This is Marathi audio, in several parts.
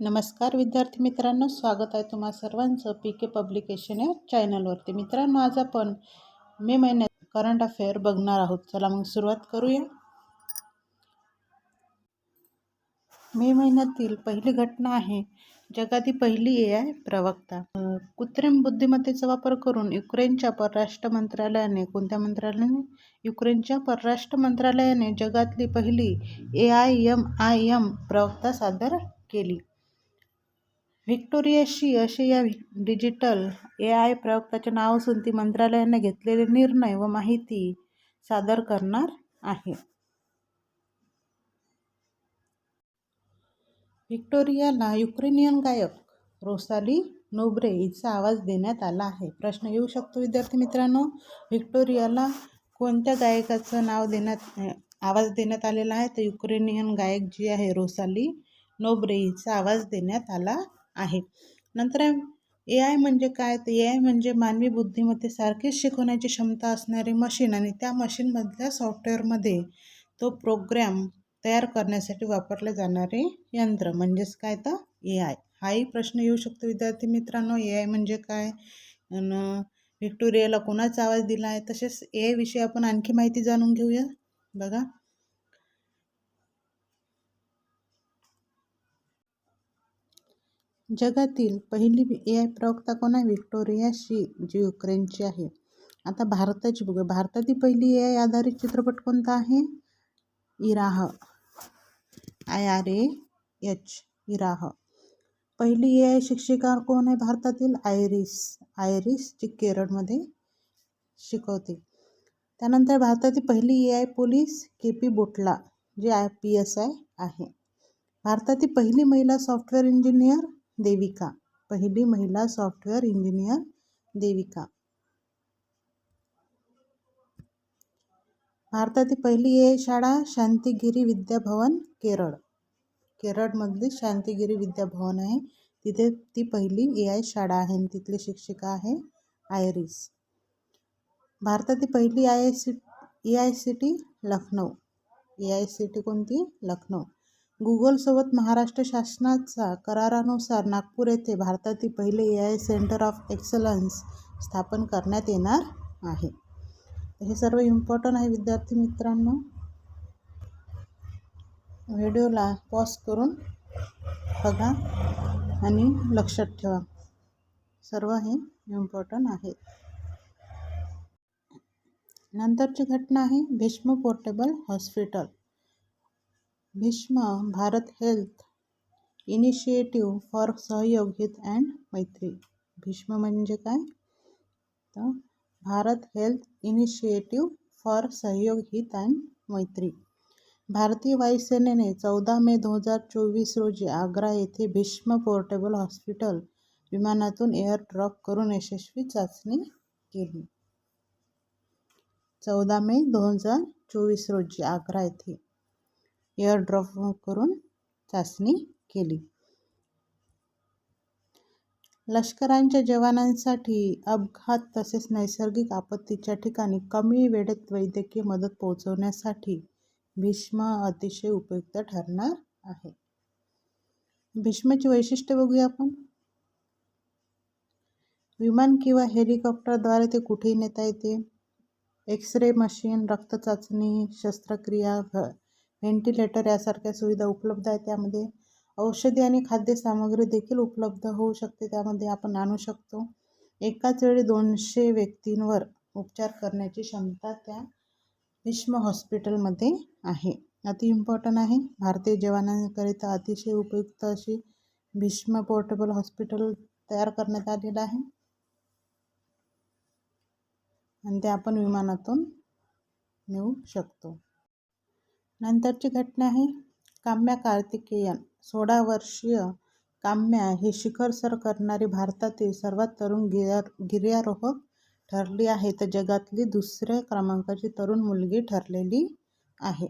नमस्कार विद्यार्थी मित्रांनो स्वागत आहे तुम्हा सर्वांचं पी के पब्लिकेशन या चॅनलवरती मित्रांनो आज आपण मे महिन्यात करंट अफेअर बघणार आहोत. चला मग सुरुवात करूया. मे महिन्यातील पहिली घटना आहे जगातील पहिली ए आय प्रवक्ता. कृत्रिम बुद्धिमत्तेचा वापर करून युक्रेनच्या परराष्ट्र मंत्रालयाने कोणत्या मंत्रालयाने? युक्रेनच्या परराष्ट्र मंत्रालयाने जगातली पहिली A I M I M प्रवक्ता सादर केली. व्हिक्टोरियाशी असे या व्हि- डिजिटल ए आय प्रवक्ताचे नाव असून ती मंत्रालयाने घेतलेले निर्णय व माहिती सादर करणार आहे. व्हिक्टोरियाला युक्रेनियन गायक रोसाली नोब्रे हिचा आवाज देण्यात आला आहे. प्रश्न येऊ शकतो विद्यार्थी मित्रांनो. व्हिक्टोरियाला कोणत्या गायकाचं नाव देण्यात आवाज देण्यात आलेला आहे? तर युक्रेनियन गायक जी आहे रोसाली नोब्रे हिचा आवाज देण्यात आला आहे. नंतर ए आय म्हणजे काय? तर ए आय म्हणजे मानवी बुद्धिमत्तेसारखीच शिकवण्याची क्षमता असणारी मशीन आणि त्या मशीनमधल्या सॉफ्टवेअरमध्ये तो प्रोग्रॅम तयार करण्यासाठी वापरले जाणारे यंत्र म्हणजेच काय? तर ए आय हाही प्रश्न येऊ शकतो विद्यार्थी मित्रांनो. ए आय म्हणजे काय? आणि व्हिक्टोरियाला कोणाचा आवाज दिला आहे तसेच ए आय विषयी आपण आणखी माहिती जाणून घेऊया. बघा. जगातील पहिली ए आय प्रवक्ता कोण आहे? व्हिक्टोरिया शी जी युक्रेनची आहे. आता भारताची बघूया. भारतातील पहिली ए आय आधारित चित्रपट कोणता आहे? Irah. I R A H Irah. पहिली ए आय शिक्षिका कोण आहे भारतातील? आयरिस आयरिस जी केरळमध्ये शिकवते. त्यानंतर भारतातील पहिली A I police K P बोटला J I P S I आहे. भारतातील पहिली महिला सॉफ्टवेअर इंजिनियर देविका पहिली महिला सॉफ्टवेअर इंजिनियर देविका. भारतातील पहिली ए शाळा शांतिगिरी विद्याभवन केरळ. केरळमधली शांतिगिरी विद्याभवन आहे. तिथे ती पहिली ए आय शाळा आहे आणि तिथली शिक्षिका आहे आयरिस. भारतातील पहिली I I C A I C T Lucknow. A I C T कोणती? लखनौ. गुगलसोबत महाराष्ट्र शासनाचा करारानुसार नागपूर येथे भारतातील पहिले A I centre of excellence स्थापन करण्यात येणार आहे. हे सर्व इम्पॉर्टंट आहे विद्यार्थी मित्रांनो. व्हिडिओला पॉज करून बघा आणि लक्षात ठेवा. सर्व हे इम्पॉर्टंट आहेत नंतरची घटना आहे Bhishm portable hospital. Bhishm Bharat health initiative for Sahyog Hita and मैत्री. भीष्म म्हणजे काय? तर Bharat health initiative for Sahyog Hita and मैत्री. भारतीय वायुसेनेने चौदा मे दोन हजार चोवीस रोजी आग्रा येथे भीष्म पोर्टेबल हॉस्पिटल विमानातून एअर ड्रॉप करून यशस्वी चाचणी केली. चौदा मे दोन हजार चोवीस रोजी आग्रा येथे एअरड्रॉप करून चाचणी केली. लष्करांच्या जवानांसाठी अपघात तसेच नैसर्गिक आपत्तीच्या ठिकाणी कमी वेळेत वैद्यकीय मदत पोहोचवण्यासाठी भीष्म अतिशय उपयुक्त ठरणार आहे. भीष्मची वैशिष्ट्य बघूया आपण. विमान किंवा हेलिकॉप्टरद्वारे ते कुठेही नेता येते. एक्स रे मशीन रक्त चाचणी शस्त्रक्रिया घ व्हेंटिलेटर यासारख्या सुविधा उपलब्ध आहेत. त्यामध्ये औषधी आणि खाद्यसामग्री देखील उपलब्ध होऊ शकते. त्यामध्ये आपण आणू शकतो. एकाच वेळी दोनशे व्यक्तींवर उपचार करण्याची क्षमता त्या भीष्म हॉस्पिटलमध्ये आहे. अति इम्पॉर्टंट आहे. भारतीय जवानांकरिता अतिशय उपयुक्त अशी भीष्म पोर्टेबल हॉस्पिटल तयार करण्यात आलेलं आहे. आणि ते आपण विमानातून नेऊ शकतो. नंतरची घटना आहे काम्या कार्तिकेयन सोळा वर्षीय काम्या ही शिखर सर करणारी भारतातील सर्वात तरुण गिर्यार गिर्यारोहक ठरली आहे. तर जगातली दुसऱ्या क्रमांकाची तरुण मुलगी ठरलेली आहे.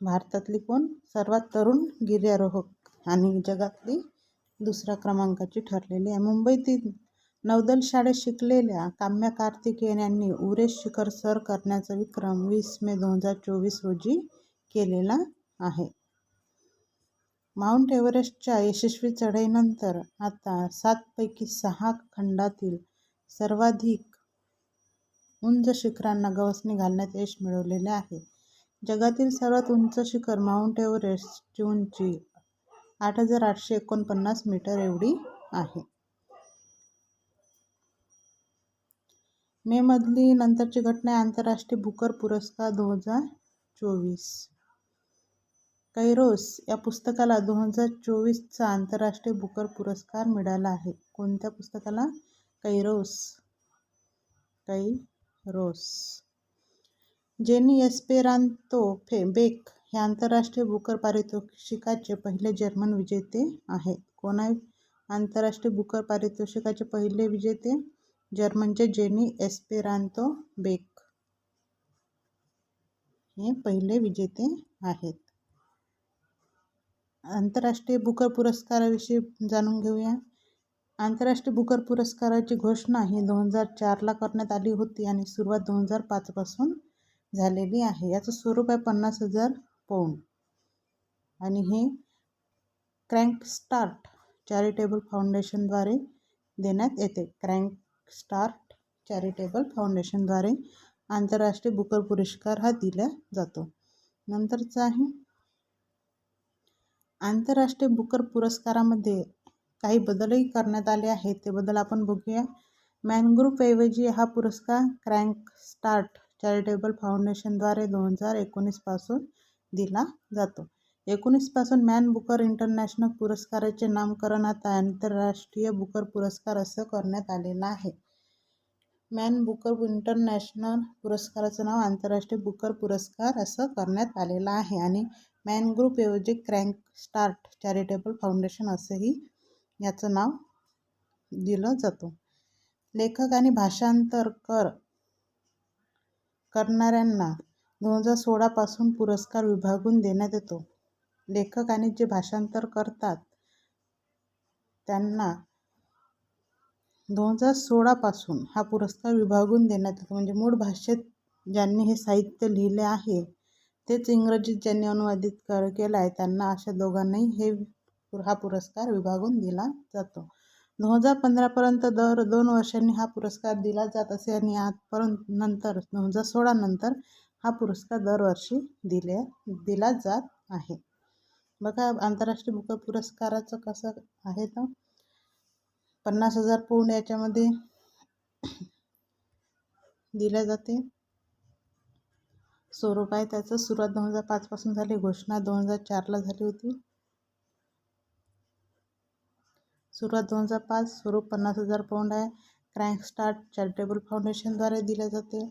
भारतातली कोण? सर्वात तरुण गिर्यारोहक आणि जगातली दुसऱ्या क्रमांकाची ठरलेली आहे. मुंबईतील नौदल शाळेत शिकलेल्या काम्या कार्तिकेयन यांनी उरेश शिखर सर करण्याचा विक्रम वीस मे दोन हजार चोवीस रोजी केलेला आहे. माउंट एव्हरेस्टच्या यशस्वी चढाईनंतर आता सातपैकी सहा खंडातील सर्वाधिक उंच शिखरांना गवसणी घालण्यात यश मिळवलेले आहे. जगातील सर्वात उंच शिखर माउंट एव्हरेस्टची उंची आठ हजार आठशे एकोणपन्नास मीटर एवढी आहे. मेमधली नंतरची घटना आहे आंतरराष्ट्रीय बुकर पुरस्कार दोन हजार चोवीस. कैरोस या पुस्तकाला दोन हजार चोवीसचा आंतरराष्ट्रीय बुकर पुरस्कार मिळाला आहे. कोणत्या पुस्तकाला? कैरोस. कैरोस. जेनी एस्पेरांतो फे बेक हे आंतरराष्ट्रीय बुकर पारितोषिकाचे पहिले जर्मन विजेते आहेत. कोण आहे आंतरराष्ट्रीय बुकर पारितोषिकाचे पहिले विजेते? जर्मनचे जेनी एस्पेरांतो बेक हे पहिले विजेते आहेत. आंतरराष्ट्रीय बुकर पुरस्काराविषयी जाणून घेऊया. आंतरराष्ट्रीय बुकर पुरस्काराची घोषणा ही दोन हजार चारला करण्यात आली होती आणि सुरुवात दोन हजार पाचपासून झालेली आहे. याचं स्वरूप आहे पन्नास हजार पौंड. आणि हे क्रँकस्टार्ट चॅरिटेबल फाउंडेशनद्वारे देण्यात येते. क्रँक स्टार्ट चॅरिटेबल फाउंडेशनद्वारे आंतरराष्ट्रीय बुकर पुरस्कार हा दिला जातो. नंतरचा आहे आंतरराष्ट्रीय बुकर पुरस्कारामध्ये काही बदलही करण्यात आले आहेत. ते बदल आपण बघूया. मॅनग्रुपऐवजी हा पुरस्कार क्रँक स्टार्ट चॅरिटेबल फाउंडेशनद्वारे दोन हजार एकोणीसपासून दिला जातो. एकोणीसपासून मॅन बुकर इंटरनॅशनल पुरस्काराचे नामकरण आता आंतरराष्ट्रीय बुकर पुरस्कार असं करण्यात आलेलं आहे. मॅन बुकर इंटरनॅशनल पुरस्काराचं नाव आंतरराष्ट्रीय बुकर पुरस्कार असं करण्यात आलेलं आहे आणि मॅन ग्रुपऐवजी क्रँक स्टार्ट चॅरिटेबल फाउंडेशन असंही याचं नाव दिलं जातं. लेखक आणि भाषांतर कर करणाऱ्यांना दोन हजार सोळापासून पुरस्कार विभागून देण्यात येतो. लेखक आणि जे भाषांतर करतात त्यांना दोन हजार सोळापासून हा पुरस्कार विभागून देण्यात येतो. म्हणजे मूळ भाषेत ज्यांनी हे साहित्य लिहिले आहे तेच इंग्रजीत ज्यांनी अनुवादित कर केलं आहे त्यांना अशा दोघांनाही हे हा पुरस्कार विभागून दिला जातो. दोन हजार पंधरापर्यंत दर दोन वर्षांनी हा पुरस्कार दिला जात असे आणि आजपर्यंत नंतर दोन हजार सोळानंतर हा पुरस्कार दरवर्षी दिले दिला जात आहे. बघा आंतरराष्ट्रीय बुक पुरस्काराचं कसं आहे तर? पन्नास हजार पौंड याच्यामध्ये दिल्या जाते. स्वरूप आहे त्याचं. सुरुवात दोन हजार पाचपासून झाली. घोषणा दोन हजार चारला झाली होती. सुरुवात दोन हजार पाच. स्वरूप पन्नास हजार पौंड आहे. क्रँक स्टार्ट चॅरिटेबल फाउंडेशनद्वारे दिले जाते.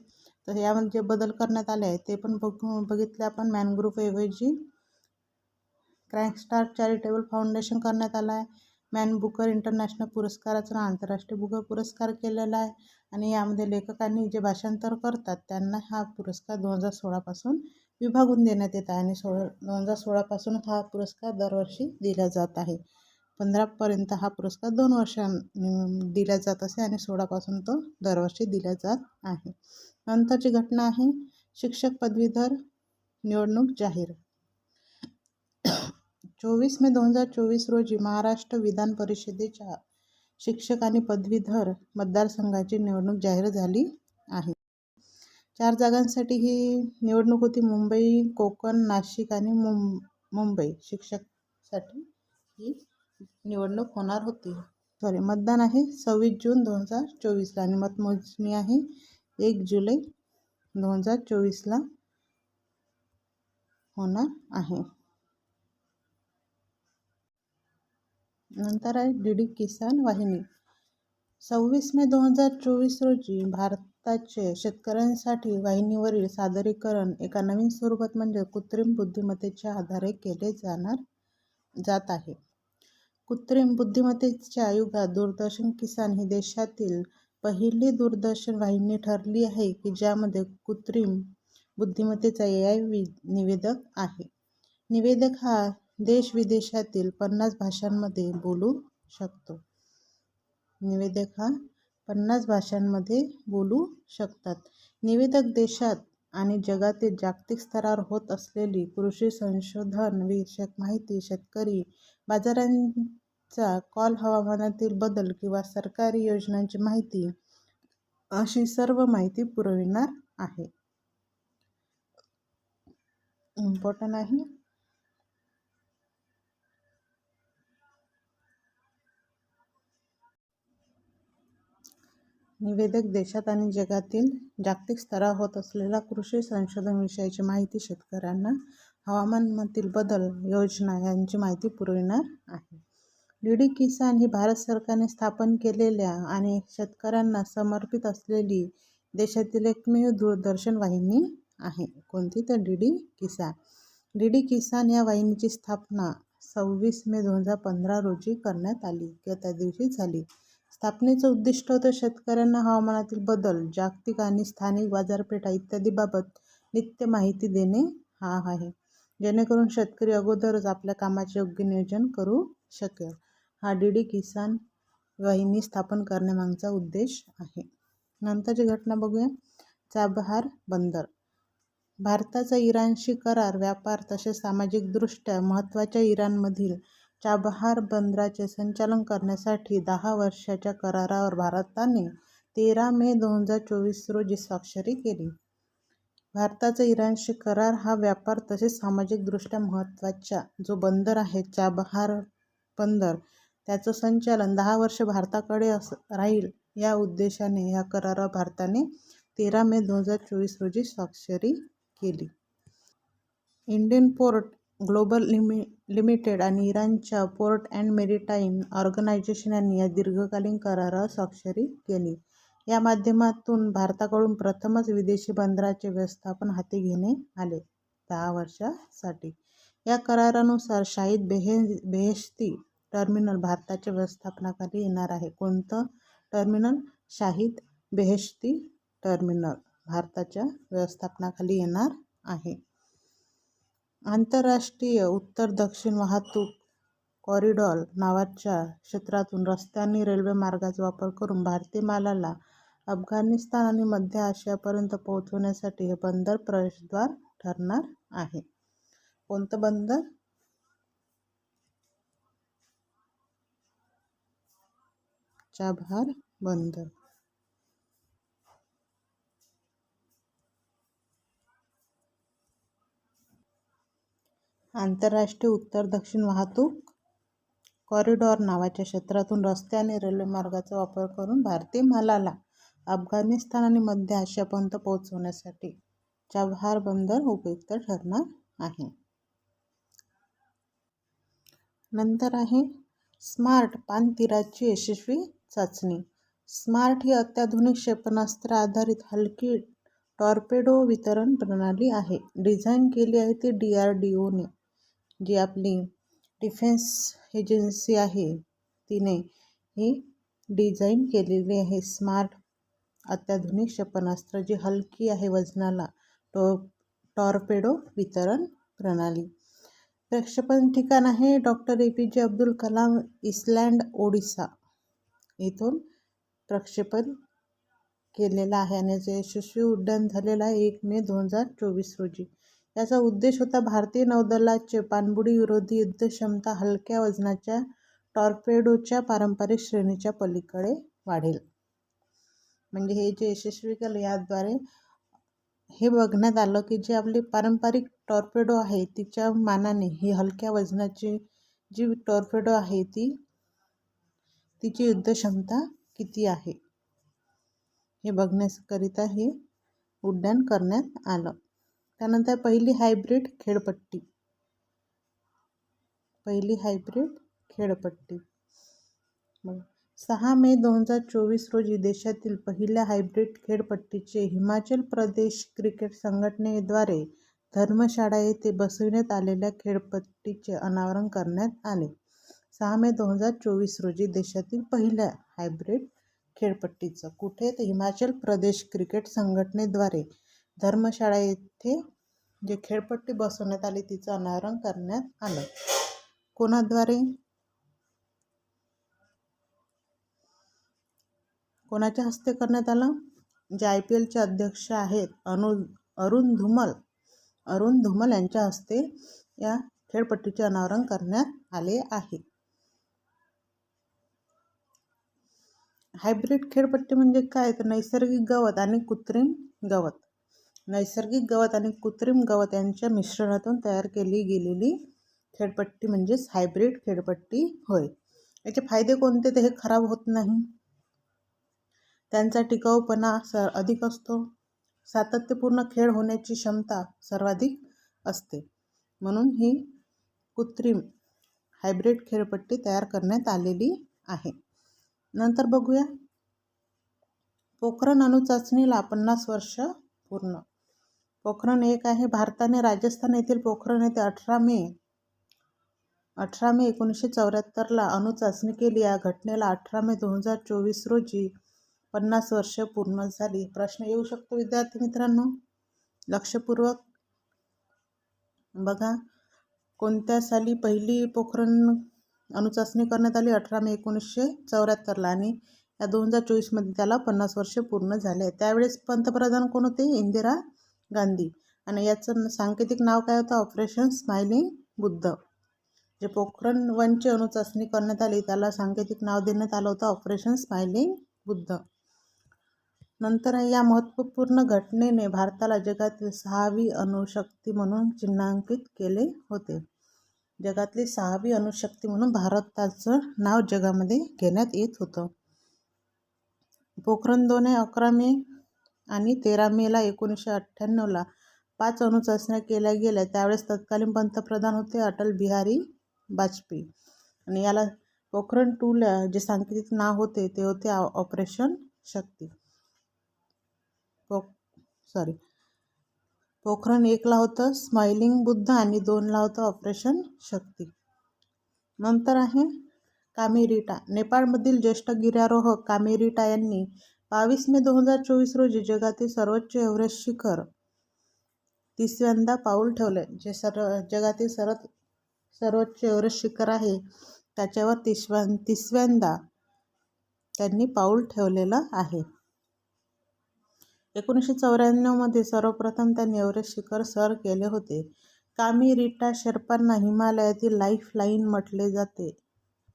तर यामध्ये जे बदल करण्यात आले आहे ते पण बघू बघितले आपण. मॅनग्रुप ऐवजी क्रँकस्टार चॅरिटेबल फाउंडेशन करण्यात आलं आहे. मॅन बुकर इंटरनॅशनल पुरस्काराचं आंतरराष्ट्रीय बुकर पुरस्कार केलेला आहे आणि यामध्ये लेखकांनी जे भाषांतर करतात त्यांना हा पुरस्कार दोन हजार सोळापासून विभागून देण्यात येत आहे आणि सोळा दोन हजार सोळापासून हा पुरस्कार दरवर्षी दिला जात आहे. पंधरापर्यंत हा पुरस्कार दोन वर्षां दिला जात असे आणि सोळापासून तो दरवर्षी दिला जात आहे. नंतरची घटना आहे. शिक्षक पदवीधर निवडणूक जाहीर चोवीस मे दोन हजार चोवीस रोजी महाराष्ट्र विधान परिषदेच्या शिक्षक आणि पदवीधर मतदारसंघाची निवडणूक जाहीर झाली आहे. चार जागांसाठी ही निवडणूक होती. मुंबई कोकण नाशिक आणि मुं मुंबई शिक्षकसाठी ही निवडणूक होणार होती. सॉरी मतदान आहे. सव्वीस जून दोन हजार चोवीसला आणि मतमोजणी आहे. एक जुलै दोन हजार चोवीसला होणार आहे. नंतर आहे डी डी किसान वाहिनी. सव्वीस मे दोन हजार चोवीस रोजी भारताचे शेतकऱ्यांसाठी वाहिनीवरील सादरीकरण एका नवीन स्वरूपात म्हणजे कृत्रिम बुद्धिमत्तेच्या आधारे केले जाणार जात आहे. कृत्रिम बुद्धिमत्तेच्या युगात दूरदर्शन किसान ही देशातील पहिली दूरदर्शन वाहिनी ठरली आहे की ज्यामध्ये कृत्रिम बुद्धिमत्तेचा ए आय निवेदक आहे. निवेदक हा देश विदेशातील पन्नास भाषांमध्ये बोलू शकतो. निवेदक हा पन्नास भाषांमध्ये बोलू शकतात. निवेदक देशात आणि जगातील जागतिक स्तरावर होत असलेली कृषी संशोधन विषयक माहिती शेतकरी बाजारांचा कॉल हवामानातील बदल किंवा सरकारी योजनांची माहिती अशी सर्व माहिती पुरविणार आहे. इम्पॉर्टंट आहे. निवेदक देशात आणि जगातील जागतिक स्तरावर होत असलेल्या कृषी संशोधन विषयाची माहिती शेतकऱ्यांना हवामानातील बदल योजना यांची माहिती पुरविणार आहे. डी डी किसान ही भारत सरकारने स्थापन केलेल्या आणि शेतकऱ्यांना समर्पित असलेली देशातील एकमेव दूरदर्शन वाहिनी आहे. कोणती तर D D Kisan. D D Kisan या वाहिनीची स्थापना सव्वीस मे दोन हजार पंधरा रोजी करण्यात आली. किंवा त्या दिवशी झाली. स्थापनेचं उद्दिष्ट होतं शेतकऱ्यांना हवामानातील बदल जागतिक आणि स्थानिक बाजारपेठा इत्यादीबाबत नित्य माहिती देणे हा आहे. जेणेकरून शेतकरी अगोदरच आपल्या कामाचे योग्य नियोजन करू शकेल. हा डी डी किसान वाहिनी स्थापन करण्यामागचा उद्देश आहे. नंतरची घटना बघूया. चाबहार बंदर. भारताचा इराणशी करार व्यापार तसेच सामाजिकदृष्ट्या महत्त्वाच्या इराणमधील चाबहार बंदराचे संचालन करण्यासाठी दहा वर्षाच्या करारावर भारताने तेरा मे दोन हजार चोवीस रोजी स्वाक्षरी केली. भारताचा इराणशी करार हा व्यापार तसेच सामाजिकदृष्ट्या महत्त्वाचा जो बंदर आहे चाबहार बंदर त्याचं संचालन दहा वर्ष भारताकडे अस राहील या उद्देशाने या करारावर भारताने तेरा मे दोन हजार चोवीस रोजी स्वाक्षरी केली. इंडियन पोर्ट ग्लोबल लिमि लिमिटेड आणि इराणच्या पोर्ट अँड मेरिटाईम ऑर्गनायझेशन यांनी या दीर्घकालीन करारावर स्वाक्षरी केली. या माध्यमातून भारताकडून प्रथमच विदेशी बंदराचे व्यवस्थापन हाती घेणे आले. दहा वर्षासाठी. या करारानुसार शाहीद बेहे बेहेश्ती टर्मिनल भारताच्या व्यवस्थापनाखाली येणार आहे. कोणतं टर्मिनल? शाहीद बेहेश्ती टर्मिनल भारताच्या व्यवस्थापनाखाली येणार आहे. आंतरराष्ट्रीय उत्तर दक्षिण वाहतूक कॉरिडॉर नावाच्या क्षेत्रातून रस्ते आणि रेल्वे मार्गाचा वापर करून भारतीय मालाला अफगाणिस्तान आणि मध्य आशियापर्यंत पोहोचवण्यासाठी हे बंदर प्रवेशद्वार ठरणार आहे. कोणतं बंदर? चाबहार बंदर. आंतरराष्ट्रीय उत्तर दक्षिण वाहतूक कॉरिडॉर नावाच्या क्षेत्रातून रस्ते आणि रेल्वे मार्गाचा वापर करून भारतीय मालाला अफगाणिस्तान आणि मध्य आशियापर्यंत पोहोचवण्यासाठी चाबहार बंदर उपयुक्त ठरणार आहे. नंतर आहे स्मार्ट पानतीराची यशस्वी चाचणी. स्मार्ट ही अत्याधुनिक क्षेपणास्त्र आधारित हलकी टॉर्पेडो वितरण प्रणाली आहे. डिझाईन केली आहे ती डी आर डी ओने जी आपली डिफेन्स एजन्सी आहे तिने ही डिझाईन केलेली आहे. स्मार्ट अत्याधुनिक क्षेपणास्त्र जी हलकी आहे वजनाला टॉ टॉर्पेडो वितरण प्रणाली. प्रक्षेपण ठिकाण आहे डॉक्टर ए पी जे अब्दुल कलाम इस्लँड ओडिसा. इथून प्रक्षेपण केलेलं आहे आणि याचं यशस्वी उड्डाण झालेलं आहे एक मे दोन हजार चोवीस रोजी. याचा उद्देश होता भारतीय नौदलाचे पाणबुडी विरोधी युद्धक्षमता हलक्या वजनाच्या टॉर्पेडोच्या पारंपरिक श्रेणीच्या पलीकडे वाढेल. म्हणजे हे जे यशस्वी केलं याद्वारे हे बघण्यात आलं की जे आपली पारंपरिक टॉर्पेडो आहे तिच्या मानाने ही हलक्या वजनाची जी टॉर्पेडो आहे ती तिची युद्धक्षमता किती आहे? हे बघण्याकरिता हे उड्डाण करण्यात आलं. त्यानंतर पहिली हायब्रिड खेळपट्टी. पहिली हायब्रिड खेळपट्टी. मग सहा मे दोन हजार चोवीस रोजी देशातील पहिल्या हायब्रिड खेळपट्टीचे हिमाचल प्रदेश क्रिकेट संघटनेद्वारे धर्मशाळा येथे बसविण्यात आलेल्या खेळपट्टीचे अनावरण करण्यात आले. सहा मे दोन हजार चोवीस रोजी देशातील पहिल्या हायब्रिड खेळपट्टीचं कुठे? तर हिमाचल प्रदेश क्रिकेट संघटनेद्वारे धर्मशाळा येथे जे खेळपट्टी बसवण्यात आली तिचं अनावरण करण्यात आलं. कोणाद्वारे? कोणाच्या हस्ते करण्यात आलं? जे आय पी एलचे अध्यक्ष आहेत अनु अरुण धुमल. अरुण धुमल यांच्या हस्ते या खेळपट्टीचे अनावरण करण्यात आले आहे. हायब्रिड खेळपट्टी म्हणजे काय? तर नैसर्गिक गवत आणि कृत्रिम गवत. नैसर्गिक गवत आणि कृत्रिम गवत यांच्या मिश्रणातून तयार केली गेलेली खेळपट्टी म्हणजेच हायब्रिड खेळपट्टी होय. याचे फायदे कोणते? ते हे खराब होत नाही. त्यांचा टिकाऊपणा स अधिक असतो. सातत्यपूर्ण खेळ होण्याची क्षमता सर्वाधिक असते. म्हणून ही कृत्रिम हायब्रिड खेळपट्टी तयार करण्यात आलेली आहे. नंतर बघूया. पोखरण अणुचाचणीला पन्नास वर्ष पूर्ण पोखरण एक आहे. भारताने राजस्थान येथील पोखरण येथे अठरा मे अठरा मे एकोणीसशे चौऱ्याहत्तरला अणुचाचणी केली. या घटनेला अठरा मे दोन हजार चोवीस रोजी पन्नास वर्ष पूर्ण झाली. प्रश्न येऊ शकतो विद्यार्थी मित्रांनो? लक्षपूर्वक बघा. कोणत्या साली पहिली पोखरण अणुचाचणी करण्यात आली? अठरा मे एकोणीसशे चौऱ्याहत्तरला आणि या दोन हजार चोवीसमध्ये त्याला पन्नास वर्षे पूर्ण झाले. त्यावेळेस पंतप्रधान कोण होते? इंदिरा गांधी. आणि याचं सांकेतिक नाव काय होतं? ऑपरेशन स्माइलिंग बुद्ध जे पोखरण वनची अणुचाचणी करण्यात आली त्याला सांकेतिक नाव देण्यात आलं होतं ऑपरेशन स्माइलिंग बुद्ध नंतर या महत्त्वपूर्ण घटनेने भारताला जगातील सहावी अणुशक्ती म्हणून चिन्हांकित केले होते. जगातली सहावी अणुशक्ती म्हणून भारताचं नाव जगामध्ये घेण्यात येत होतं. पोखरण दोन अकरा मे आणि तेरा मेला एकोणीसशे अठ्ठ्याण्णवला पाच अणुचाचण्या केल्या गेल्या. त्यावेळेस तत्कालीन पंतप्रधान होते अटल बिहारी वाजपेयी. आणि याला पोखरण टूला जे सांकेतिक नाव होते ते होते ऑपरेशन शक्ती. पो सॉरी पोखरण एकला होतं स्माइलिंग बुद्ध आणि दोनला होतं ऑपरेशन शक्ती. नंतर आहे कामेरिटा. नेपाळमधील ज्येष्ठ गिर्यारोहक कामेरिटा यांनी बावीस मे दोन हजार चोवीस रोजी जगातील सर्वोच्च एव्हरेस्ट शिखर तिसऱ्यांदा पाऊल ठेवले जे सर जगातील सर्व सर्वोच्च एव्हरेस्ट शिखर आहे त्याच्यावर तिसव्या तिसऱ्यांदा त्यांनी पाऊल ठेवलेलं आहे. एकोणीसशे चौऱ्याण्णवमध्ये सर्वप्रथम त्यांनी एव्हरेस्ट शिखर सर केले होते. कामी रिटा शेर्पांना हिमालयातील लाईफ लाईन म्हटले जाते.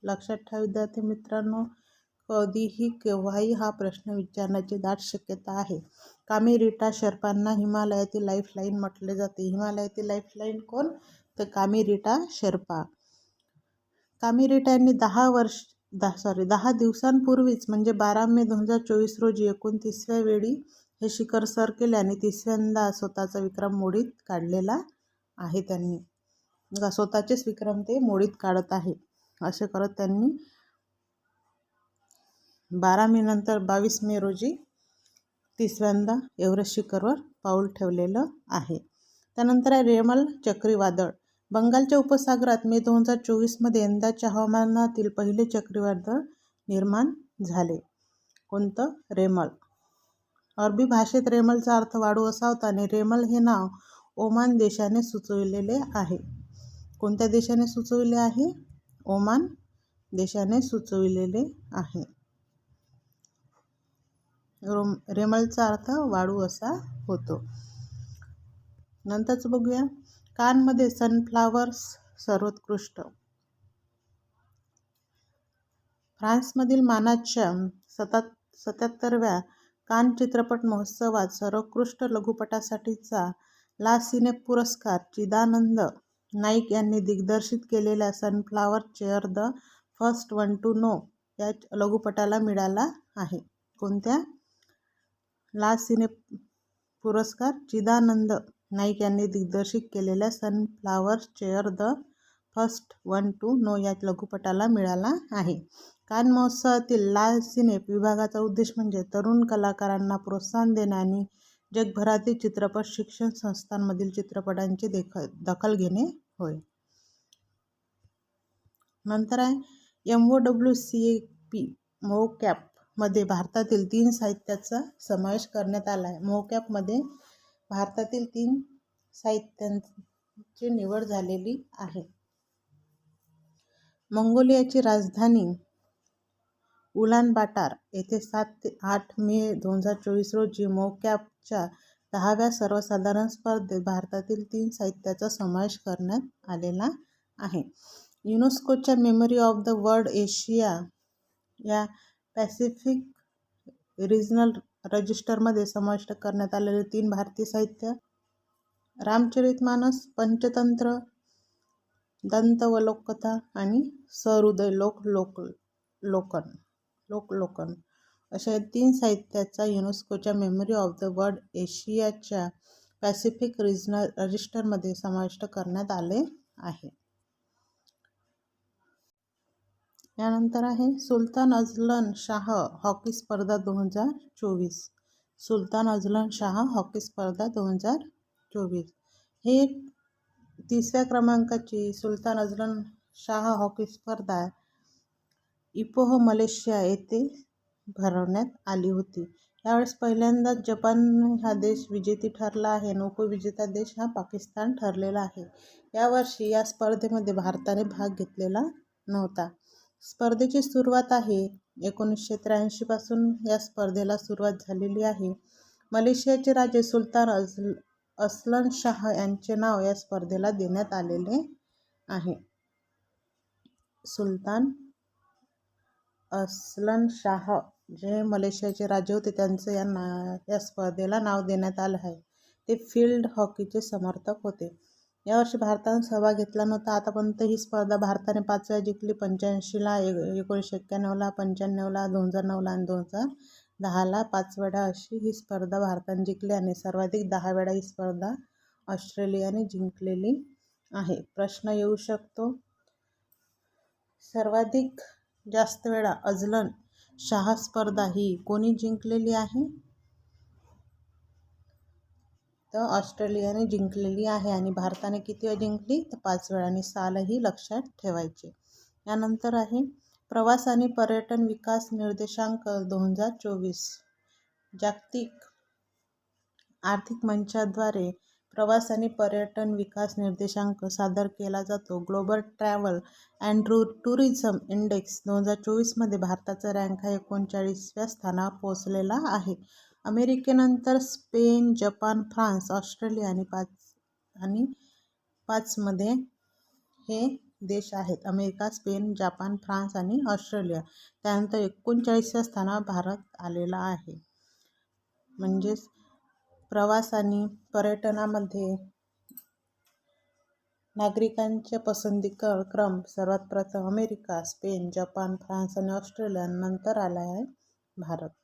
लक्षात ठेवा विद्यार्थी मित्रांनो कधीही केव्हाही हा प्रश्न विचारण्याची दाट शक्यता आहे. कामी रिटा शेर्पांना हिमालयातील लाईफलाईन म्हटले जाते. हिमालयातील लाईफलाईन कोण? तर कामी रिटा शेर्पा. कामी रिटा यांनी दहा वर्ष दहा सॉरी दहा दिवसांपूर्वीच म्हणजे बारा मे दोन हजार चोवीस रोजी एकोणतीसव्या वेळी हे शिखर सर केले आणि तिसऱ्यांदा स्वतःचा विक्रम मोडीत काढलेला आहे त्यांनी. स्वतःचेच विक्रम ते मोडीत काढत आहे. असे करत त्यांनी बारा मे नंतर बावीस मे रोजी तिसऱ्यांदा एव्हरेस्ट शिखरवर पाऊल ठेवलेलं आहे. त्यानंतर आहे रेमल चक्रीवादळ. बंगालच्या उपसागरात मे दोन हजार चोवीसमध्ये यंदाच्या हवामानातील पहिले चक्रीवादळ निर्माण झाले. कोणतं? रेमल. अरबी भाषेत रेमलचा अर्थ वाढू असा होता आणि रेमल हे नाव ओमान देशाने सुचविलेले आहे. कोणत्या देशाने सुचविले आहे? ओमान देशाने सुचविलेले आहे. रोम रेमलचा अर्थ वाळू असा होतो. नंतरच बघूया. कानमध्ये सनफ्लावर्स सर्वोत्कृष्ट. फ्रान्समधील मानाच्या सतात सत्याहत्तरव्या कान चित्रपट महोत्सवात सर्वोत्कृष्ट लघुपटासाठीचा ला सिने पुरस्कार चिदानंद नाईक यांनी दिग्दर्शित केलेल्या sunflower chair the first one to know या लघुपटाला मिळाला आहे. कोणत्या? ला सिने पुरस्कार चिदानंद नाईक यांनी दिग्दर्शित केलेल्या sunflower chair the first one to know या लघुपटाला मिळाला आहे. कान महोत्सवातील लाल सिनेप विभागाचा उद्देश म्हणजे तरुण कलाकारांना प्रोत्साहन देणे आणि जगभरातील चित्रपट शिक्षण संस्थांमधील चित्रपटांची देख दखल घेणे होय. नंतर आहे M O W C A P मध्ये भारतातील तीन साहित्याचा समावेश करण्यात आला आहे मोकॅपमध्ये भारतातील तीन साहित्यांची निवड झालेली आहे. मंगोलियाची राजधानी उलान बाटार येथे सात ते आठ मे दोन हजार चोवीस रोजी मोकॅपच्या दहाव्या सर्वसाधारण स्पर्धेत भारतातील तीन साहित्याचा समावेश करण्यात आलेला आहे. युनेस्कोच्या memory of the world Asia या पॅसिफिक रिजनल रजिस्टरमध्ये समाविष्ट करण्यात आलेले तीन भारतीय साहित्य रामचरितमानस पंचतंत्र दंतवलोककथा आणि सहृदय लोक लोक लोकन लोकलोकन अशा तीन साहित्याचा युनेस्कोच्या मेमरी ऑफ द वर्ल्ड एशियाच्या पॅसिफिक रिजनल रजिस्टरमध्ये समाविष्ट करण्यात आले आहे. यानंतर आहे सुलतान अजलन शाह हॉकी स्पर्धा दोन हजार चोवीस. सुलतान अजलन शाह हॉकी स्पर्धा दोन हजार चोवीस. हे तिसऱ्या क्रमांकाची सुलतान अजलन शाह हॉकी स्पर्धा इपोह मलेशिया येथे भरवण्यात आली होती. यावेळेस पहिल्यांदाच जपान हा देश विजेती ठरला आहे. आणि उपविजेता देश हा पाकिस्तान ठरलेला आहे. यावर्षी या स्पर्धेमध्ये भारताने भाग घेतलेला नव्हता. स्पर्धेची सुरुवात आहे. एकोणीसशे त्र्याऐंशीपासून या स्पर्धेला सुरुवात झालेली आहे. मलेशियाचे राजे सुलतान अझ अस्लन शाह यांचे नाव या स्पर्धेला देण्यात आलेले आहे. सुलतान अस्लन शाह जे मलेशियाचे राजे होते त्यांचं या ना या स्पर्धेला नाव देण्यात आलं आहे. ते फील्ड हॉकीचे समर्थक होते. यावर्षी भारतानं सहभाग घेतला नव्हता. आतापर्यंत ही स्पर्धा भारताने पाच वेळा जिंकली. पंच्याऐंशीला एक एकोणीसशे एक्क्याण्णवला पंच्याण्णवला दोन हजार नऊला आणि दोन हजार दहाला पाच वेळा अशी ही स्पर्धा भारताने जिंकली आणि सर्वाधिक दहा वेळा ही स्पर्धा ऑस्ट्रेलियाने जिंकलेली आहे. प्रश्न येऊ शकतो. सर्वाधिक जास्त वेळा अजलन शाह स्पर्धा ही कोणी जिंकलेली आहे? तर ऑस्ट्रेलियाने जिंकलेली आहे आणि भारताने किती वेळा जिंकली? तर पाच वेळाने सालही लक्षात ठेवायचे. यानंतर आहे प्रवास आणि पर्यटन विकास निर्देशांक दोन हजार चोवीस. जागतिक आर्थिक मंचाद्वारे प्रवास आणि पर्यटन विकास निर्देशांक सादर केला जातो. Global travel and to tourism index दोन हजार चोवीसमध्ये भारताचा रँक हा एकोणचाळीसव्या स्थानावर पोहोचलेला आहे. अमेरिकेनंतर स्पेन जपान फ्रान्स ऑस्ट्रेलिया आणि पाच आणि पाचमध्ये हे देश आहेत. अमेरिका स्पेन जपान फ्रान्स आणि ऑस्ट्रेलिया. त्यानंतर एकोणचाळीसव्या स्थानावर भारत आलेला आहे. म्हणजेच प्रवास आणि पर्यटनामध्ये नागरिकांच्या पसंती क्रम सर्वात प्रथम अमेरिका स्पेन जपान फ्रान्स आणि ऑस्ट्रेलिया नंतर आला आहे भारत.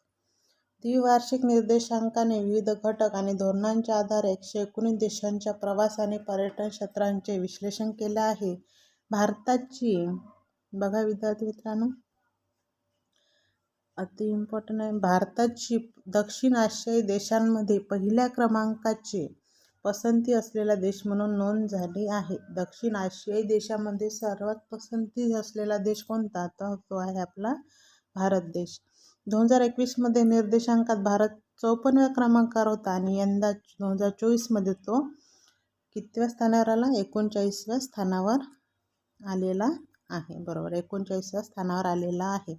द्विवार्षिक निर्देशांकाने विविध घटक आणि धोरणांच्या आधारे एकशे एकोणीस देशांच्या प्रवास आणि पर्यटन क्षेत्रांचे विश्लेषण केले आहे. भारताची बघा विद्यार्थी मित्रांनो. अति इम्पॉर्टंट आहे. भारताची दक्षिण आशियाई देशांमध्ये पहिल्या क्रमांकाचे पसंती असलेला देश म्हणून नोंद झाली आहे. दक्षिण आशियाई देशामध्ये सर्वात पसंती असलेला देश कोणता? तर तो आहे आपला भारत देश. दोन हजार एकवीसमध्ये निर्देशांकात भारत चौपन्नव्या क्रमांकावर होता आणि यंदा दोन हजार चोवीसमध्ये तो कितव्या स्थानावर आला एकोणचाळीसव्या स्थानावर आलेला आहे. बरोबर एकोणचाळीसव्या स्थानावर आलेला आहे.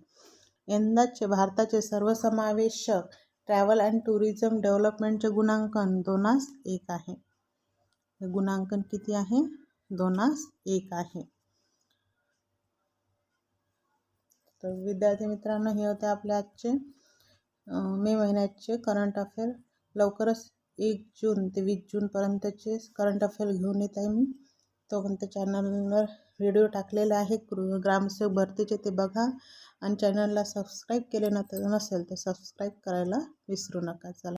यंदाचे भारताचे सर्वसमावेशक ट्रॅव्हल अँड टुरिझम डेव्हलपमेंटचे गुणांकन दोनास एक आहे. गुणांकन किती आहे? दोनास एक आहे. तर विद्यार्थी मित्रांनो हे होते आपले आजचे मे महिन्याचे करंट अफेअर लवकरच एक जून ते वीस जूनपर्यंतचे करंट अफेअर घेऊन येत आहे मी. तोपर्यंत चॅनलवर व्हिडिओ टाकलेला आहे. ग्रामसेवक भरतीचे ते बघा. आणि चॅनलला सबस्क्राईब केले न नसेल तर सबस्क्राईब करायला विसरू नका. चला.